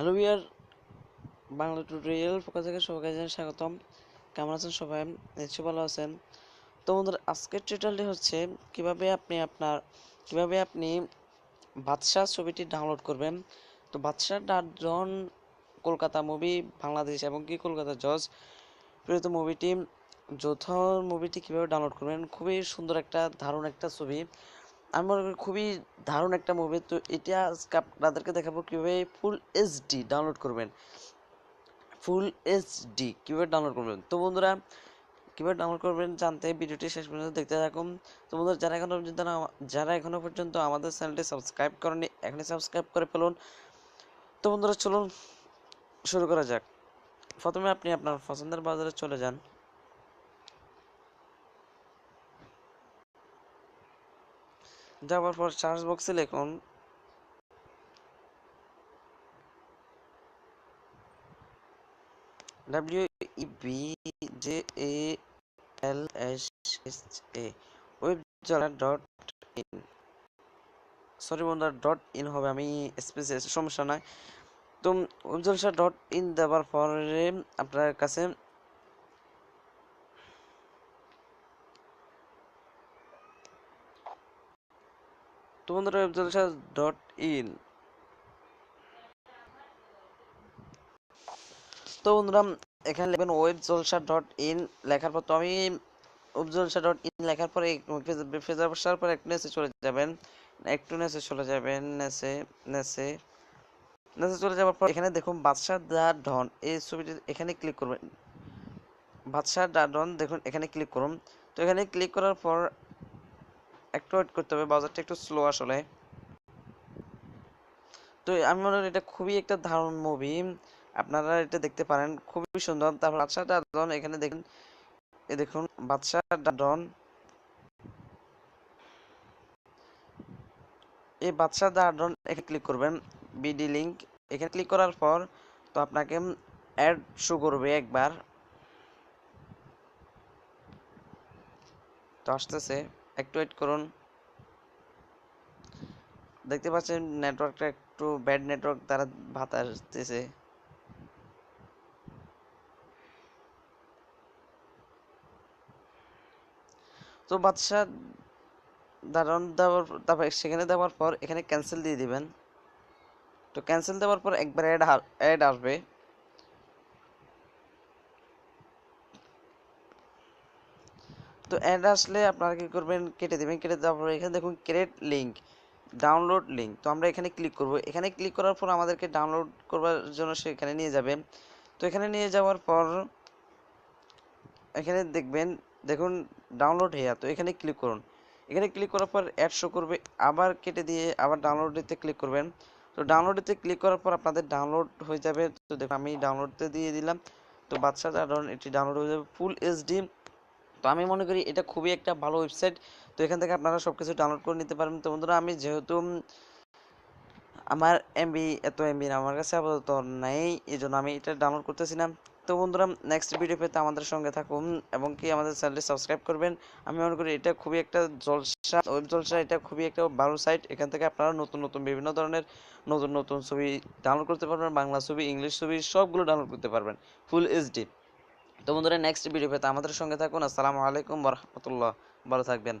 Hello বিয়ার Bangla tutorial পক্ষ থেকে সবাইকে জানাই স্বাগতম। কেমন আছেন সবাই? নিশ্চয়ই ভালো আছেন। তো বন্ধুরা, আজকের টিউটোরিয়ালটি হচ্ছে, কীভাবে আপনি আপনার, কীভাবে আপনি বাদশাহ ছবিটি ডাউনলোড করবেন। তো বাদশাহ ডান কলকাতা মুভি বাংলাদেশ এবং কি কলকাতা জজ প্রিয়ত মুভিটি যৌথ মুভিটি কীভাবে ডাউনলোড করবেন, খুবই সুন্দর একটা, দারুণ একটা ছবি। আমি মনে করি খুবই দারুণ একটা মুভি তো এটা আজকে আপনাদেরকে দেখাবো কীভাবে ফুল এইচডি ডাউনলোড করবেন। ফুল এইচডি কীভাবে ডাউনলোড করবেন। তো বন্ধুরা, কীভাবে ডাউনলোড করবেন জানতে ভিডিওটি শেষ পর্যন্ত দেখতে থাকুন। তো বন্ধুরা, যারা এখনও পর্যন্ত যারা এখনও পর্যন্ত আমাদের চ্যানেলটি সাবস্ক্রাইব করেনি এখনই সাবস্ক্রাইব করে ফেলুন। তো বন্ধুরা, চলুন শুরু করা যাক। প্রথমে আপনি আপনার পছন্দের বাজারে চলে যান। যাওয়ার পর সার্চ বক্সে লিখুন W E B J A L S S A web dot in sorry বন্ধুরা ডট ইন হবে, আমি স্পেস সমস্যা নাই। তো ওয়েব জলসা ডট ইন দেওয়ার পরে আপনার কাছে তো বন্ধুরা ওয়েব জলসা ডট ইন তো বন্ধুরা, এখানে লিখবেন ওয়েব জলসা ডট ইন লেখার পর, তো আমি ওয়েব জলসা ডট ইন লেখার পরে ফেজার বসার পর একটু নেসে চলে যাবেন। একটু নেসে চলে যাবেন নেসে নেসে নেসে চলে যাওয়ার পর এখানে দেখুন বাদশাহ দা ডন এই ছবিটি এখানে ক্লিক করবেন। বাদশাহ দা ডন দেখুন, এখানে ক্লিক করুন। তো এখানে ক্লিক করার পর একটু ওয়েট করতে হবে, বাজারটা একটু স্লো আসলে। তো আমি মনে করি এটা খুবই একটা দারুণ মুভি আপনারা এটা দেখতে পারেন, খুবই সুন্দর। তারপর বাদশাহ ডাডন এখানে দেখুন, এ দেখুন, বাদশাহ ডাডন এই বাদশাহ ডাডন এখানে ক্লিক করবেন বিডি লিংক এখানে ক্লিক করার পর তো আপনাকে অ্যাড শো করবে একবার। তো আসতেছে। একটু করুন। দেখতে পাচ্ছেন নেটওয়ার্কটা একটু ব্যাড নেটওয়ার্ক তারা ভাত আসতেছে। তো বাদশাহ দারুণ দেওয়ার তারপর সেখানে দেওয়ার পর এখানে ক্যান্সেল দিয়ে দিবেন। তো ক্যান্সেল দেওয়ার পর একবার অ্যাড অ্যাড আসবে। তো অ্যাড আসলে আপনারা কি করবেন, কেটে দেবেন, কেটে দেওয়ার পর এখানে দেখুন ক্রিয়েট লিঙ্ক ডাউনলোড লিঙ্ক তো আমরা এখানে ক্লিক করব। এখানে ক্লিক করার পর আমাদেরকে ডাউনলোড করবার জন্য সে এখানে নিয়ে যাবে। তো এখানে নিয়ে যাওয়ার পর এখানে দেখবেন, দেখুন ডাউনলোড হেয়া তো এখানে ক্লিক করুন। এখানে ক্লিক করার পর অ্যাড শো করবে। আবার কেটে দিয়ে আবার ডাউনলোড দিতে ক্লিক করবেন। তো ডাউনলোডেতে ক্লিক করার পর আপনাদের ডাউনলোড হয়ে যাবে। তো দেখুন আমি ডাউনলোডতে দিয়ে দিলাম। তো বাচ্চা যার এটি ডাউনলোড হয়ে যাবে। ফুল এইচডি তো আমি মনে করি এটা খুবই একটা ভালো ওয়েবসাইট তো এখান থেকে আপনারা সব কিছু ডাউনলোড করে নিতে পারবেন তো বন্ধুরা, আমি যেহেতু আমার এমবি এত এমবি আমার কাছে আপাতত নেই এই জন্য আমি এটা ডাউনলোড করতেছি না। তো বন্ধুরা নেক্সট ভিডিও পেতে আমাদের সঙ্গে থাকুন এবং কি আমাদের চ্যানেলটি সাবস্ক্রাইব করবেন। আমি মনে করি এটা খুবই একটা জলসা ওয়েব জলসা, এটা খুবই একটা ভালো সাইট এখান থেকে আপনারা নতুন নতুন বিভিন্ন ধরনের নতুন নতুন ছবি ডাউনলোড করতে পারবেন, বাংলা ছবি, ইংলিশ ছবি, সবগুলো ডাউনলোড করতে পারবেন ফুল এইচডি তো বন্ধুরা নেক্সট ভিডিও পেতে আমাদের সঙ্গে থাকুন। আসসালামু আলাইকুম রহমতুল্লাহ। ভালো থাকবেন।